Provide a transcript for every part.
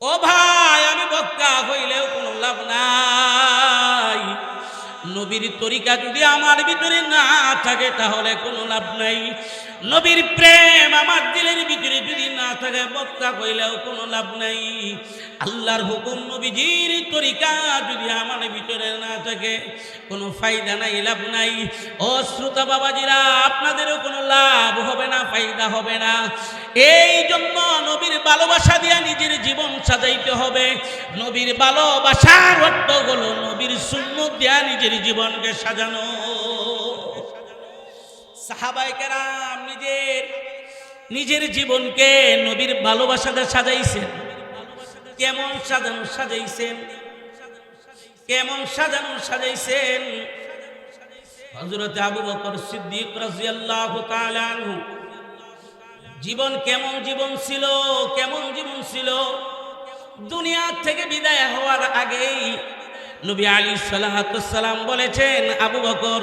ও ভাই নবীর তরিকা যদি আমার ভিতরে না থাকে, তাহলে কোনো লাভ নাই। নবীর প্রেম আমার দিলের ভিতরে যদি না থাকে বক্কা হইলেও কোনো লাভ নাই। আল্লাহর হুকুম নবীজির তরিকা যদি আমার ভিতরে না থাকে, কোনো ফায়দা নাই, লাভ নাই। ও শ্রোতা বাবাজিরা, আপনাদেরও কোনো লাভ হবে না, ফায়দা হবে না। এই জন্য নবীর ভালোবাসা দিয়া নিজের জীবন সাজাইতে হবে। নবীর ভালোবাসার অর্থ হলো নবীর শূন্য দিয়া নিজের জীবনকে সাজানো। সাহাবাইকেরাম নিজের নিজের জীবনকে নবীর ভালোবাসাতে সাজাইছেন। কেমন সাজানো সাজাইছেন? কেমন সাজানো সাজাইছেন? হজরত আবু বকর সিদ্দিক জীবন কেমন জীবন ছিল, কেমন জীবন ছিল? দুনিয়া থেকে বিদায় হওয়ার আগেই নবী আলী সালাম বলেছেন, আবু বকর,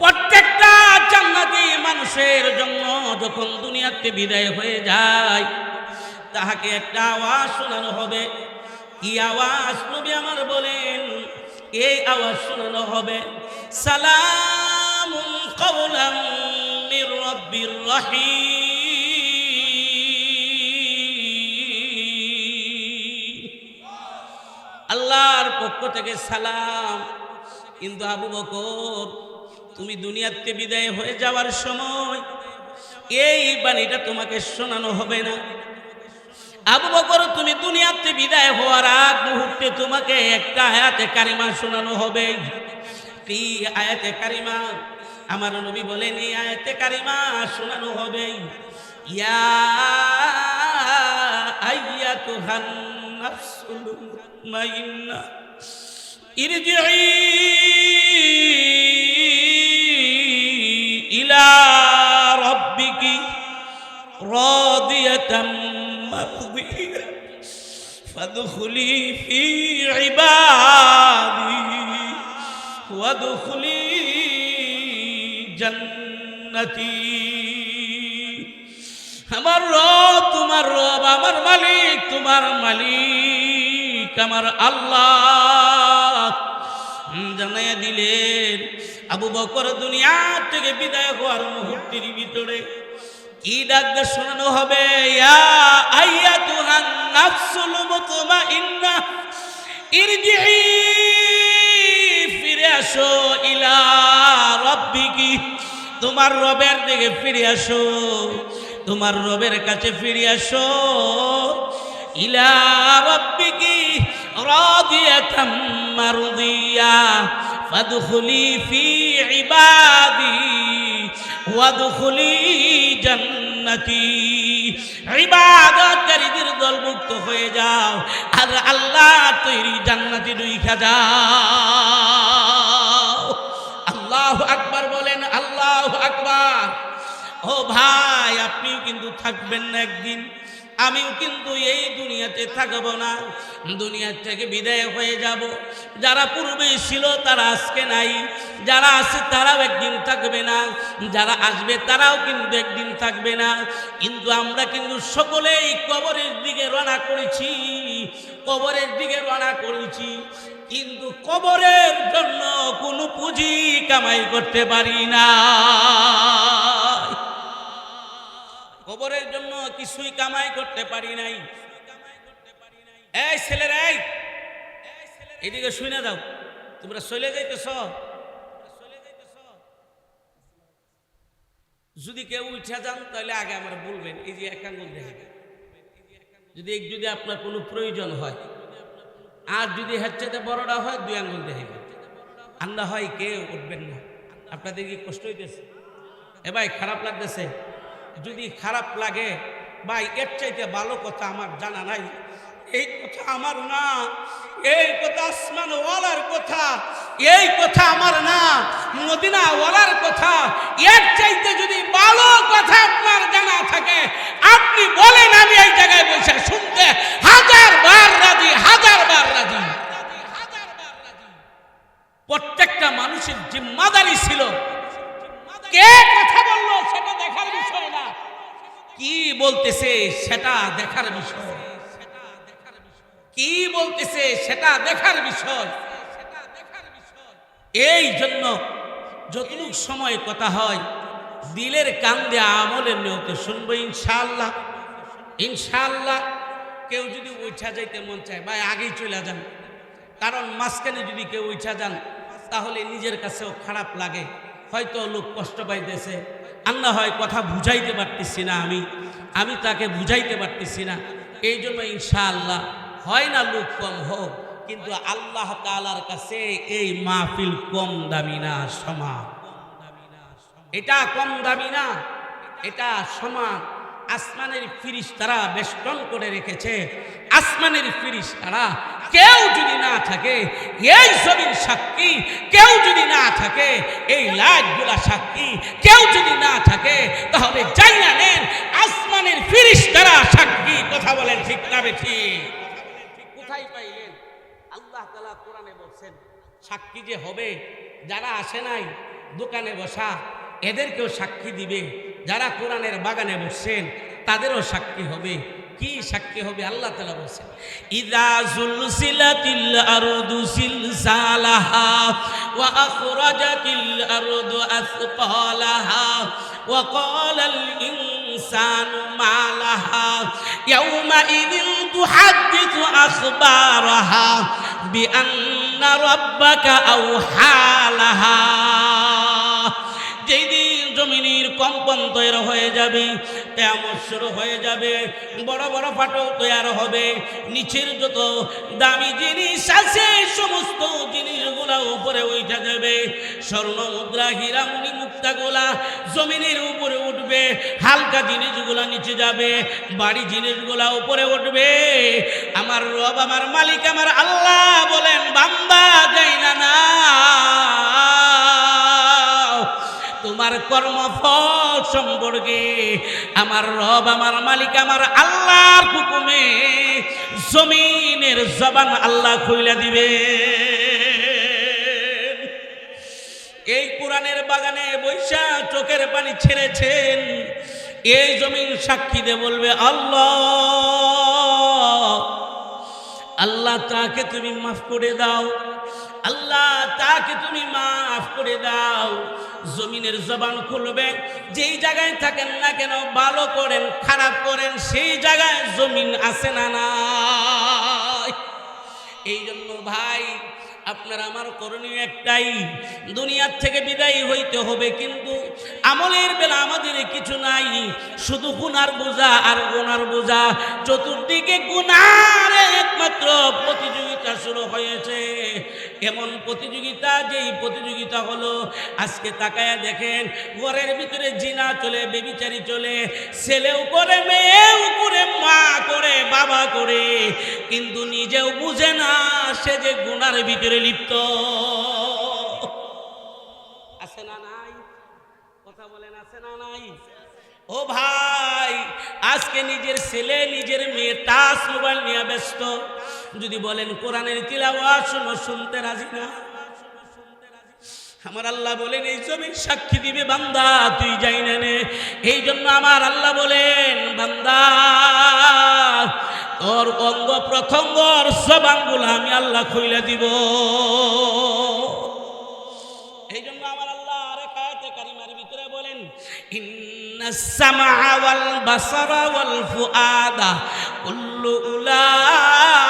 প্রত্যেকটা জান্নাতি মানুষের জন্য যখন দুনিয়াতে বিদায় হয়ে যায়, তাহাকে একটা আওয়াজ শোনানো হবে। কি আওয়াজ? নবী আমার বলেন, এই আওয়াজ শোনানো হবে সালাম রব্বির রহিম। পক্ষ থেকে সালাম। কিন্তু আবু বকর, তুমি দুনিয়াতে বিদায় হয়ে যাওয়ার সময় এই বাণীটা তোমাকে শোনানো হবে না। আবু বকর, তুমি দুনিয়াতে বিদায় হওয়ার আগ মুহূর্তে তোমাকে একটা আয়াতে কারিমা শোনানো হবে। কি আয়াতে কারিমা? আমার নবী বলেন, এই আয়াতে কারিমা শোনানো হবে। ইয়া আইয়াতুহান নাফসুল মুতমাইন্না ইরজিই ইলা রাব্বিকি রাদিয়াতাম مرضية فادخلي في عبادي وادخلي جنتي আমার রব তোমার রব আমার মালিক তোমার মালিক আমার আল্লাহ জানাইয়া দিলেন। আবু বকর দুনিয়া থেকে বিদায় হওয়ার মুহূর্তের ভিতরে কি ডাকবে শোনানো হবে? ফিরে আসো ইলা তোমার রবের দিকে ফিরে আসো, তোমার রবের কাছে ফিরে আসো। ইলা রাব্বিকি রাদিয়াতাম মারদিয়া, ফাদখুলি ফি ইবাদি, ওয়াদখুলি জান্নাতি। ইবাদতকারীদের দলভুক্ত হয়ে যাও, আর আল্লাহ তৈরি জান্নাতি দুইখা যাও আল্লাহ আকবার বলেন, আল্লাহ আকবার। ও ভাই, আপনিও কিন্তু থাকবেন না একদিন। আমিও কিন্তু এই দুনিয়াতে থাকব না। দুনিয়ার থেকে বিদায় হয়ে যাব। যারা পূর্বে ছিল, তারা আজকে নাই। যারা আছে, তারাও একদিন থাকবে না। যারা আসবে, তারাও কিন্তু একদিন থাকবে না। কিন্তু আমরা কিন্তু সকলেই কবরের দিকে রওনা করেছি। কবরের দিকে রওনা করেছি। কিন্তু কবরের জন্য কোনো পুঁজি কামাই করতে পারি না। কবরের জন্য কিছুই কামাই করতে পারি নাই। এই ছেলেরা, এই! এদিকে শুনে দাও। তোমরা চলে যাইতেছ। যদি কেউ উঠে যান, তাহলে আগে আমার বলবেন, এই যে এক আঙ্গুল দেখে যদি যদি আপনার কোনো প্রয়োজন হয়, আর যদি হেডসেটে বড়টা হয়, দুই আঙ্গুল দেখাইবেন আর না হয় কেউ উঠবেন না। আপনাদের কি কষ্ট হইতেছে? এ ভাই, খারাপ লাগতেছে? যদি খারাপ লাগে ভাই, এর চাইতে ভালো কথা আমার জানা নাই। এই কথা আমার না, এই কথা আসমান ওয়ালার কথা, এই কথা আমার না মদিনা ওয়ালার কথা। এর চাইতে যদি ভালো কথা আপনার জানা থাকে, আপনি বলেন, আমি এই জায়গায় বসে শুনতে হাজার বার রাজি, হাজার বার রাজি। প্রত্যেকটা মানুষের জিম্মাদারি ছিল। কে কথা বলল সেটা দেখার বিষয় না। কি বলতেছে সেটা দেখার বিষয়। কি বলতেছে সেটা দেখার বিষয়। এই জন্য যতটুক সময় কথা হয়, দিলের কান দিয়ে আমলের নিয়তে শুনব ইনশাআল্লাহ। ইনশাআল্লাহ কেউ যদি উঠা যাইতে মন চায়, ভাই আগেই চলে যান। কারণ মাঝখানে যদি কেউ উঠা যান, তাহলে নিজের কাছেও খারাপ লাগে। হয়তো লোক কষ্ট পাইতেছে। আল্লাহ হয় কথা বুঝাইতে পারতেছি না আমি। আমি তাকে বুঝাইতে পারতেছি না। এই জন্য ইনশাআল্লাহ হয় না লোক কম হোক, কিন্তু আল্লাহ তালার কাছে এই মাহফিল কম দামি না, সমান। এটা কম দামি না, এটা সমান। আসমানের ফিরিস তারা বেষ্টন করে রেখেছে। আসমানের ফিরিস তারা কেউ যদি না থাকে, এই ছবির সাক্ষী, কেউ যদি না থাকে, এই লাইটগুলা সাক্ষী, কেউ যদি না থাকে, তাহলে যাই না নেন, আসমানের ফিরিস তারা সাক্ষী, কথা বলেন ঠিক না ঠিক কোথায় পাইলেন? আল্লাহ তালা কোরআনে বলছেন, সাক্ষী যে হবে, যারা আসে নাই দোকানে বসা, এদেরকেও সাক্ষী দিবে। যারা কোরআনের বাগানে বসছেন, তাদেরও সাক্ষী হবে। কি সাক্ষী হবে? আল্লাহ তালা বলছেন, ইদা জুলসিলাতিল আরদু সিলসালাহা ওয়া আখরাজাতিল আরদু আসফালাহা ওয়া ক্বালাল ইনসানু মা লাহা ইয়াউমাইযিন তুহাদ্দিথু আখবারাহা বিআন্না রাব্বাকা আওহা লাহা। কম্পন তৈরি হয়ে যাবে তেমন শুরু হয়ে যাবে, বড় বড় ফাটল তৈরি হবে, নিচের যত দামি জিনিস আছে, সমস্ত জিনিসগুলা উপরে উঠে যাবে, স্বর্ণ মুদ্রা, হীরামণি মুক্তাগুলা জমিনের উপরে উঠবে, হালকা জিনিসগুলা নিচে যাবে, বাড়ি জিনিসগুলা উপরে উঠবে। আমার রব, আমার মালিক, আমার আল্লাহ বলেন বাম্বা যাই না না। তোমার কর্মফল সম্পর্কে, আমার রব, আমার মালিক, আমার আল্লাহর হুকুমে জমিনের জবান আল্লাহ খুইলা দিবে এই কোরআনের বাগানে বৈশা চোখের পানি ছেড়েছেন, এই জমিন সাক্ষী দিয়ে বলবে, আল্লাহ আল্লাহ তাকে তুমি মাফ করে দাও। আল্লাহ তাকে তুমি মাফ করে দাও। জমিনের জবান খুলবে যেই জায়গায় থাকেন না কেন, ভালো করেন, খারাপ করেন, সেই জায়গায় জমিন আসে না না এই জন্য ভাই আপনার আমার করণীয় একটাই, দুনিয়ার থেকে বিদায়ী হইতে হবে, কিন্তু আমলের বেলা আমাদের কিছু নাই, শুধু গুনার বোঝা আর গুনার বোঝা। চতুর্দিকে গুনার একমাত্র প্রতিযোগিতা শুরু হয়েছে। এমন প্রতিযোগিতা, যেই প্রতিযোগিতা হলো, আজকে তাকায়া দেখেন, ঘরের ভিতরে জিনা চলে, বেবিচারি চলে, ছেলেও করে, মেয়েও করে, মা করে, বাবা করে, কিন্তু নিজেও বুঝে না, সে যে গুণার ভিতরে লিপ্ত। আছে না নাই? কথা বলেন, আছে না নাই? ও ভাই, আজকে নিজের ছেলে, নিজের মেয়ে টাচ মোবাইল নিয়ে ব্যস্ত। যদি বলেন, কোরআনের তিলাওয়াত শুনো, শুনতে রাজি না? আমার আল্লাহ বলেন, এই জমির সাক্ষী দিবে বান্দা, তুই যাই না নে। এই জন্য আমার আল্লাহ বলেন, বান্দা, তোর অঙ্গ প্রথঙ্গর সবাঙ্গুলো আমি আল্লাহ খুইলে দিব। এই জন্য আমার আল্লাহ আরে আয়াতে কারিমার ভিতরে বলেন বাসারা ওয়াল ফুআদা কুল্লু উলাইকা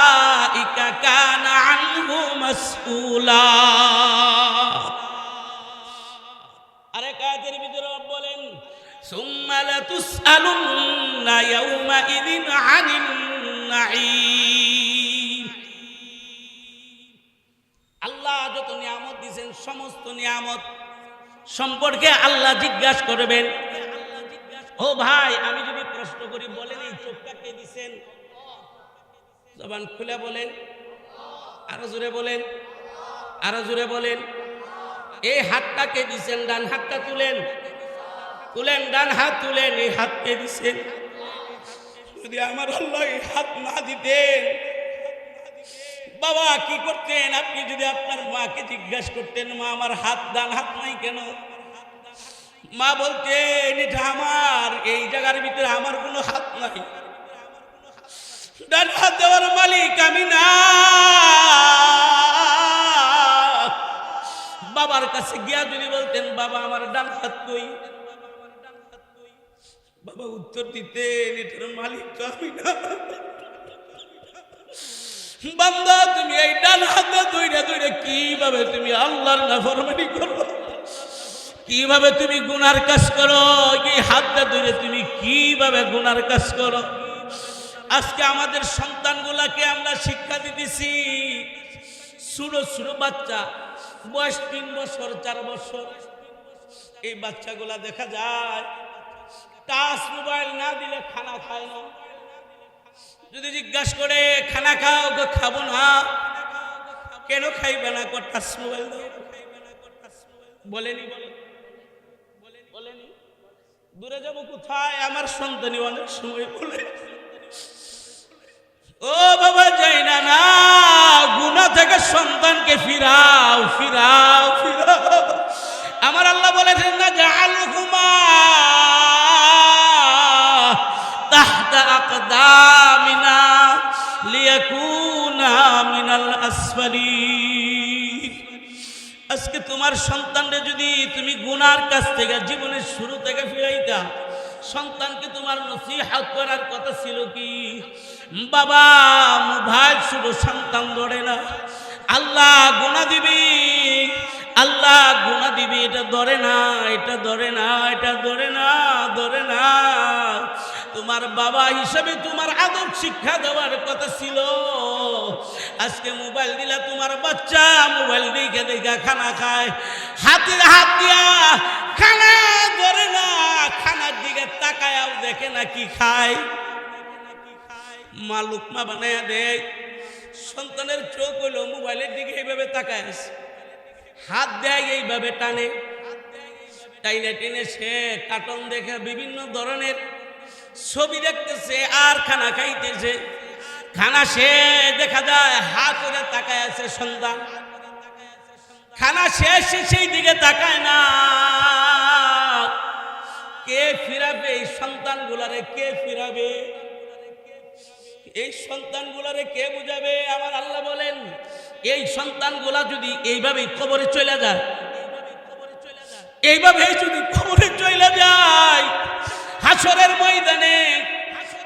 কানা আনহু মাসউলা আরেক আয়াতের ভিতরে বলেন, সুম্মা লাতুসআলুন্না ইয়াউমাইযিন আনিন নাঈম. আল্লাহ যত নিয়ামত দিয়েছেন, সমস্ত নিয়ামত সম্পর্কে আল্লাহ জিজ্ঞাসা করবেন। ও ভাই, আমি যদি প্রশ্ন করি বলেন এই চোখটা কে দিছেন? জবান খুলে বলেন। আরও জোরে বলেন। আরও জোরে বলেন। এই হাতটা কে দিছেন? ডান হাতটা তুলেন। তুলেন, ডান হাত তুলেন। এই হাত কে দিছেন? যদি আমার আল্লাহ এই হাত না দিতেন। বাবা, কি করতেন? আপনি যদি আপনার মাকে জিজ্ঞাসা করতেন, মা, আমার হাত ডান হাত নাই কেন? মা বলতেন এটা আমার, এই জায়গার ভিতরে আমার কোনো হাত নাই। ডান হাত দেওয়ার মালিক আমি না। বাবার কাছে গিয়া যদি বলতেন, বাবা, আমার ডান হাত কই? বাবা উত্তর দিতেন, এটার মালিক তো আমি না। বান্দা, তুমি এই ডান হাত ধৈর্য ধৈর্য কীভাবে তুমি আল্লাহর নাফরমানি করো? কীভাবে তুমি গুনার কাজ করো? এই হাতটা ধরে তুমি কীভাবে গুনার কাজ করো? আজকে আমাদের সন্তানগুলাকে আমরা শিক্ষা দিতেছি। ছোটো ছোটো বাচ্চা, বয়স তিন বছর, চার বছর। এই বাচ্চাগুলা দেখা যায়, টাচ মোবাইল না দিলে খানা খায় না। যদি জিজ্ঞাসা করে, খানা খাও খাব না? কেন খাইবে না? টাচ মোবাইল বলেনি। বলে বলেনি। দূরে যাব কোথায়? আমার সন্তানই অনেক সময় বলে। ও বাবা, যাই না না গুণা থেকে সন্তানকে ফিরাও ফিরাও ফিরাও। আমার আল্লাহ বলেছেন, না জাহাল হুমা তাহতা আকদামিনা মিনাল আসফালিন। আজকে তোমার সন্তানরে যদি তুমি গুনার কাছ থেকে জীবনের শুরু থেকে ফিরাইতা, সন্তানকে তোমার নসিহাত করার কথা ছিল কি? বাবা ভাই শুধু সন্তান ধরে না, আল্লাহ গুণা দিবি, আল্লাহ গুণা দিবি, এটা ধরে না, এটা ধরে না, এটা ধরে না ধরে না। তোমার বাবা হিসেবে তোমার আদব শিক্ষা দেওয়ার কথা ছিল। আজকে মোবাইল দিলা তোমার বাচ্চা, মোবাইল দিকে দেখা খানা খায়। হাতে হাত দিয়া খানা ধরে না, খানার দিকে তাকায়াও দেখে না কি খায়। মা লুকমা বানায়া দেয়। সন্তানের চোখ হইল মোবাইলের দিকে এইভাবে তাকায়। হাত দেয় এইভাবে টানে। টাইনে টেনে সে কার্টন দেখে বিভিন্ন ধরনের ছবি দেখতেছে, আর খানা খাইতেছে। খানা সে দেখা যায় হাত করে তাকায় আছে সন্তান। খানা শেষ সেই দিকে তাকায় না। কে ফিরাবে এই সন্তানগুলারে, কে ফিরাবে? এই সন্তানগুলারে কে বুঝাবে? আমার আল্লাহ বলেন, এই সন্তানগুলা যদি এইভাবে কবরে চলে যায় এইভাবে যদি কবরে চলে যায় হাসরের ময়দানে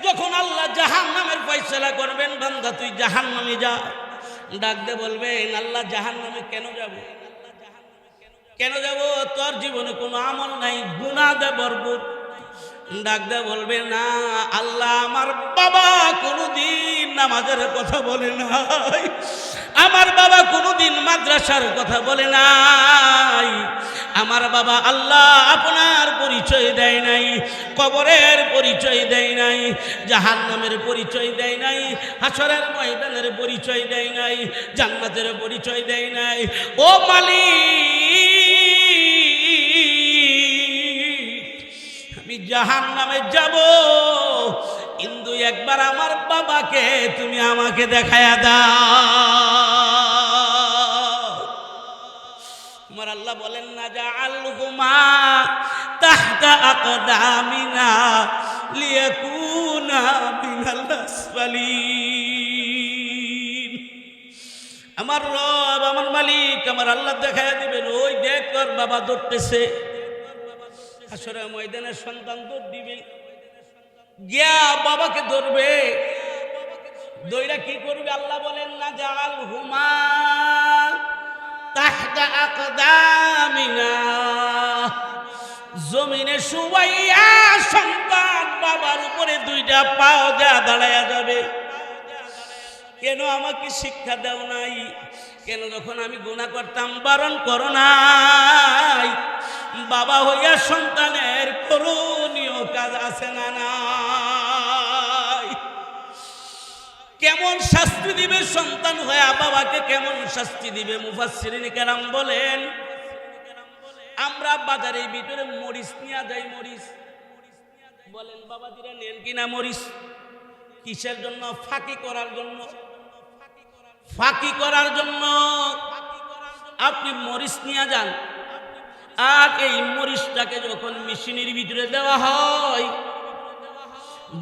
যখন আল্লাহ জাহান নামের ফয়সলা করবেন, বান্দা, তুই জাহান নামে যা ডাকতে বলবেন, আল্লাহ জাহান নামে কেন যাব? কেন যাব? তোর জীবনে কোনো আমল নাই গুণা দে বরবর ডাকতে বলবে না, আল্লাহ আমার বাবা কোনোদিন নামাজের কথা বলে নাই। আমার বাবা কোনোদিন মাদ্রাসার কথা বলে নাই। আমার বাবা আল্লাহ আপনার পরিচয় দেয় নাই, কবরের পরিচয় দেয় নাই জাহান নামের পরিচয় দেয় নাই, হাসরের ময়দানের পরিচয় দেয় নাই, জান্নাতের পরিচয় দেয় নাই। ও মালিক, আমি জাহান নামে যাব, কিন্তু একবার আমার বাবাকে তুমি আমাকে দেখায়া দাও। আল্লাহ বলেন, না যা আল্লুমা তাহতা আকদামিনা লিয়াকুনা আসফালিন. আমার রব, আমার মালিক, আমার আল্লাহ দেখায় দিবেন, ওই দেখ তোর বাবা দৌড়তেছে। আসলে ময়দানের সন্তান দৌড় দিবে। গিয়া বাবাকে ধরবে। দইরা কি করবে? আল্লাহ বলেন, না জাল হুমা তাহতা আকদামিনা জমিনে শুবাইয়া সন্তান বাবার উপরে দুইটা পাও যা দাঁড়ায়া যাবে। কেন আমাকে শিক্ষা দাও নাই? কেন যখন আমি গুণা করতাম, বারণ করো নাই? বাবা হইয়া সন্তানের করণীয় কাজ আছে না নাই? কেমন শাস্তি দিবে সন্তান হয়ে বাবাকে? কেমন শাস্তি দিবে? মুফাসসিরিন কেরাম বলেন আমরা বাজারের ভিতরে মরিচ নিয়ে যাই, মরিচ। বলেন, বাবাজিরা, নেন কিনা মরিচ? কিসের জন্য? ফাঁকি করার জন্য। ফাঁকি করার জন্য। আপনি মরিচ নিয়ে যান। আর এই মরিচটাকে যখন মেশিনের ভিতরে দেওয়া হয়,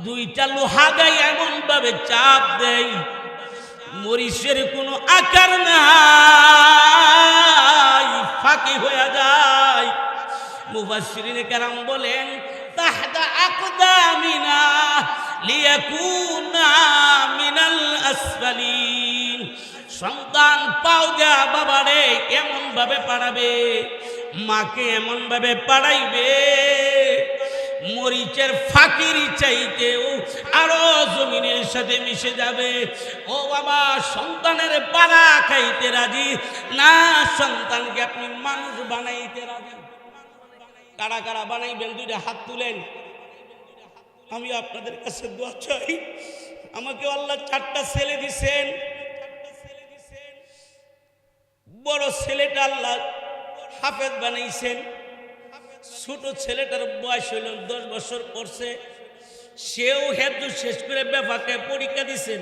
দুইটা লোহা দেয় এমন ভাবে চাপ দেয়। মরিচের কোনো আকার নাই। ফাঁকি হয়ে যায়। মুবাসির কেরাম বলেন তাহতা আকদামিনা লিয়াকুনা মিনাল আসফালিন। সন্তান পাও যা বাবারে এমন ভাবে পাড়াবে, মাকে এমন ভাবে পাড়াইবে। মরিচের ফাঁকিরি চাইতেও আরও জমিনের সাথে মিশে যাবে। ও বাবা, সন্তানের পাড়া খাইতে রাজি? না, সন্তানকে আপনি মানুষ বানাইতে রাজি? কারা কারা বানাইবেন? দুইটা হাত তুলেন। আমি আপনাদের কাছে দোয়া চাই। আমাকে আল্লাহ চারটা ছেলে দিছেন। বড় ছেলেটা আল্লাহ হাফেজ বানাইছেন। ছোট ছেলেটার বয়স হইল, দশ বছর পড়ছে। সেও হেতু শেষ করে ব্যাপাকে পরীক্ষা দিছেন।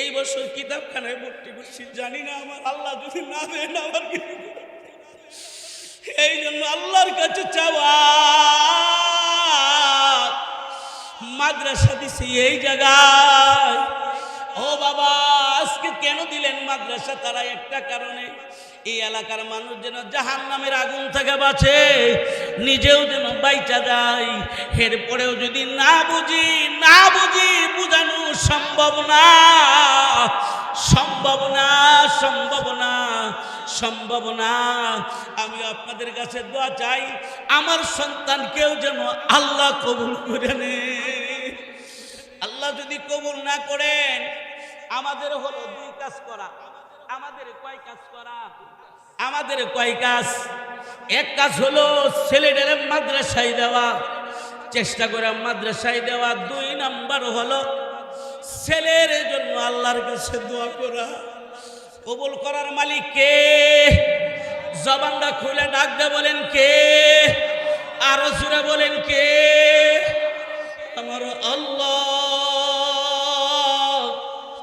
এই বছর কিতাবখানায় ভর্তি করছি, জানি না আমার আল্লাহ যদি না দেন আমার। এই জন্য আল্লাহর কাছে চাওয়া। মাদ্রাসা দিছি এই জায়গায়। ও বাবা, আজকে কেন দিলেন মাদ্রাসা? তারা একটা কারণে এই এলাকার মানুষ যেন জাহান নামের আগুন থেকে বাঁচে, নিজেও যেন বাইচা যায়। এরপরেও যদি না বুঝি না বুঝি বুঝানো সম্ভব না সম্ভব না সম্ভব না সম্ভব না। আমি আপনাদের কাছে দোয়া চাই, আমার সন্তানকেও যেন আল্লাহ কবুল করে নেন আল্লাহ যদি কবুল না করেন, আমাদের হলো দুই কাজ করা। আমাদের কয় কাজ করা? আমাদের কয় কাজ? এক কাজ হলো ছেলেদের মাদ্রাসায় দেওয়া। চেষ্টা করে মাদ্রাসায় দেওয়া। দুই নাম্বার হলো ছেলের জন্য আল্লাহর কাছে দোয়া করা। কবুল করার মালিক কে? জবানটা খুলে ডাক দে বলেন কে? আরও জুড়ে বলেন কে? আমার আল্লাহ